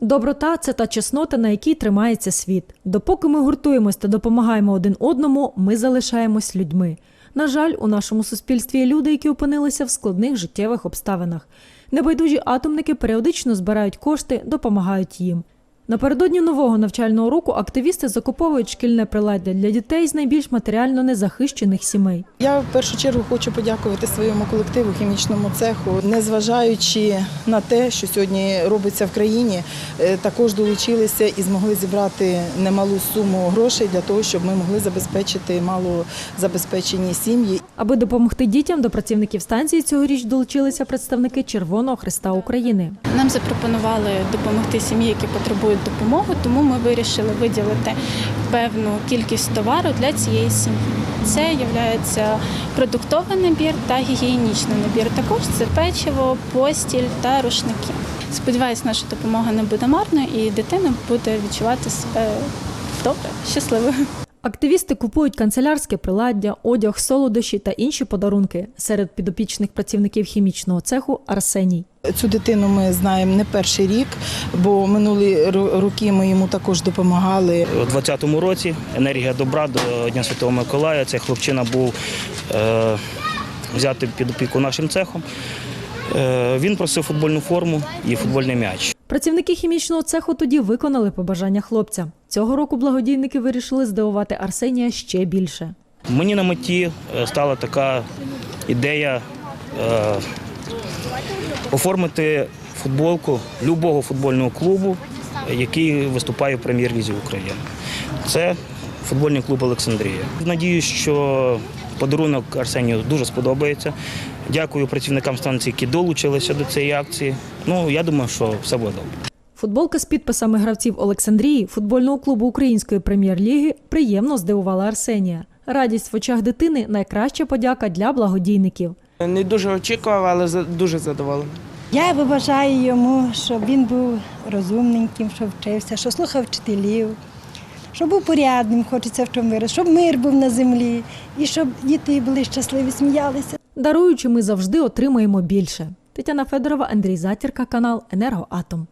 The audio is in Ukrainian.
Доброта це та чеснота, на якій тримається світ. Допоки ми гуртуємось та допомагаємо один одному, ми залишаємось людьми. На жаль, у нашому суспільстві є люди, які опинилися в складних життєвих обставинах. Небайдужі атомники періодично збирають кошти, допомагають їм. Напередодні нового навчального року активісти закуповують шкільне приладдя для дітей з найбільш матеріально незахищених сімей. Я в першу чергу хочу подякувати своєму колективу хімічному цеху, незважаючи на те, що сьогодні робиться в країні, е, також долучилися і змогли зібрати немалу суму грошей для того, щоб ми могли забезпечити малозабезпечені сім'ї. Аби допомогти дітям, до працівників станції цьогоріч долучилися представники Червоного Христа України. Нам запропонували допомогти сім'ї, які потребують допомоги, тому ми вирішили виділити певну кількість товару для цієї сім'ї. Це є продуктовий набір та гігієнічний набір. Також це печиво, постіль та рушники. Сподіваюсь, наша допомога не буде марною і дитина буде відчувати себе добре, щасливою. Активісти купують канцелярське приладдя, одяг, солодощі та інші подарунки. Серед підопічних працівників хімічного цеху Арсеній. Цю дитину ми знаємо не перший рік, бо минулі роки ми йому також допомагали. У 20-му році енергія добра до Дня Святого Миколая. Цей хлопчина був е, взятий під опіку нашим цехом. Е, він просив футбольну форму і футбольний м'яч. Працівники хімічного цеху тоді виконали побажання хлопця. Цього року благодійники вирішили здивувати Арсенія ще більше. Мені на меті е, стала така ідея е, оформити футболку любого футбольного клубу, який виступає в прем'єр-лізі України. Це футбольний клуб Олександрія. Надіюсь, що подарунок Арсенію дуже сподобається. Дякую працівникам станції, які долучилися до цієї акції. Ну, я думаю, що все буде добре. Футболка з підписами гравців Олександрії, футбольного клубу Української прем'єр-ліги, приємно здивувала Арсенія. Радість в очах дитини найкраща подяка для благодійників. Не дуже очікував, але дуже задоволений. Я бажаю йому, щоб він був розумненьким, щоб вчився, щоб слухав вчителів, щоб був порядним, хочеться в чому вирос, щоб мир був на землі і щоб діти були щасливі, сміялися. Даруючи, ми завжди отримаємо більше. Тетяна Федорова, Андрій Затірка, канал Енергоатом.